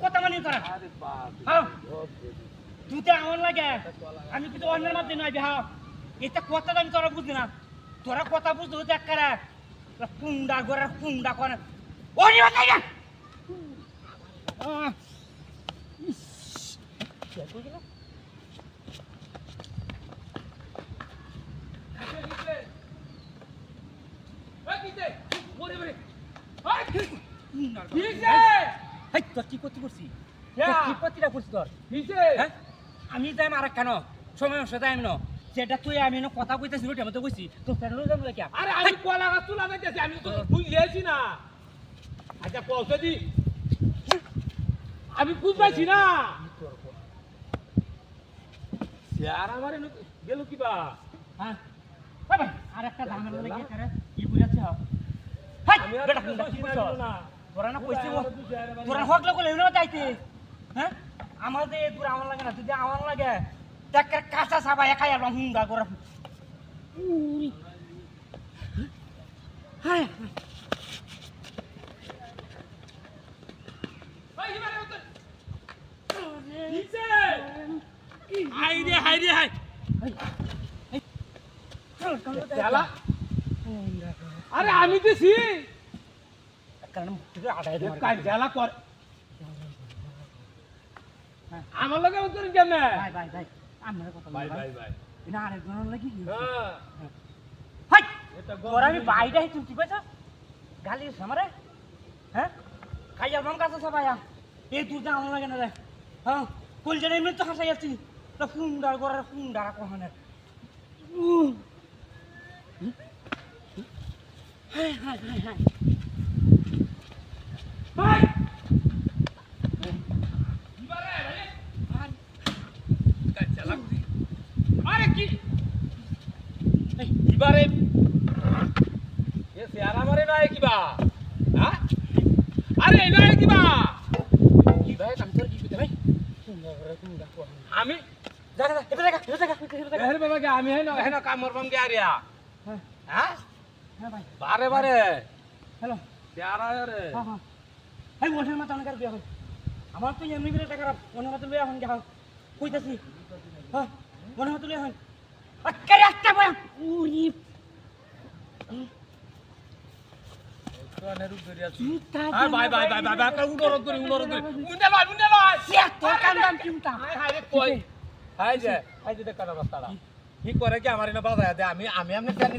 কথা মানি করা হ্যাঁ। তুই তো আমার লাগে আমি কিন্তু অন্যের মধ্যে নয় বিহা এটা কথা আমি তোরা বুঝলি না। তোরা কথা বুঝতে হতে এক করে কুন্ডা গোড়া কুন্ডা করে। না আহ, হেই, তোর কি করতে করছি? কি? করতিটা করছি তোর? হ্যাঁ? আমি যাই আর কেন? সময় সাথে আমি ন সেটা তুই আমি না কথা কইতেছি রুটি আমি তো কইছি তো ফেরলো যাব কে আরে আমি কলা গাছ তুলা যাইতেছি আমি তো বুঝলেছি না। আচ্ছা পৌঁছে দি আমি বুঝবাইছি না। আর আমার গেল কিবা? হ্যাঁ? আর একটা লাগে কি বুঝাচ্ছে? আমি আর কি না। তোরা না কইছি তোরা হক যাইতে। হ্যাঁ? আমার দে তোর আমার লাগে না তুই আমার লাগে দেখ কাঁচা সাবা একাই আর হুঙ্গা করে। উরি হায়। হাই রে হাই। রে হাই আরে আমি দিছি। কারণ তুই আড়াই কাজ জ্বালা কর। আমার লগে উত্তর কেমনে ভাই ভাই ভাই আমার কথা ভাই ভাই ভাই। না আরেকজনের লাগি হ্যাঁ। হাই! তোর আমি বাইরে তুই কি কইছ গালি সামারে হ্যাঁ? খাইয়া বাম কাছে সবাইয়া এই তুই যা আমার লাগে না রে। হ্যাঁ? কল এমনি তো হাসাই আছি। তো ফুন্ডার গড়ার ফুন্ডার কহনে। হাই হাই হাই হাই ভাই কাজ জ্বালা আরে কি এই, এবারে এ চেহারা মারে নয় কিবা হ্যাঁ। আরে নয় কিবা কি ভাই আমি কি কইতে ভাই আমি এবার দেখা হের বাবা কে আমি হেন হেন কাম মরবাম গে আরিয়া হ্যাঁ হ্যাঁ ভাই। বারে বারে। হ্যালো। চেহারা রে। হ্যাঁ হ্যাঁ। এই মনের মাথা অনেক বিয়া হয় আমার তো এমনি করে টাকা মনের মাথা লইয়া হন গা কইতাছি হ্যাঁ মাথা লইয়া হন আকারে একটা বয়া উরি কি করে কি আমার এনে বাজায় দে আমি আমি আমনে জানি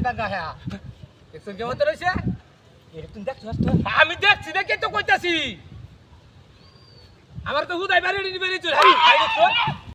দেখছেন কেমন আমি দেখছি দেখে তো কইতাছি আমার তো হুদাই বাড়ি নিবে নি চল।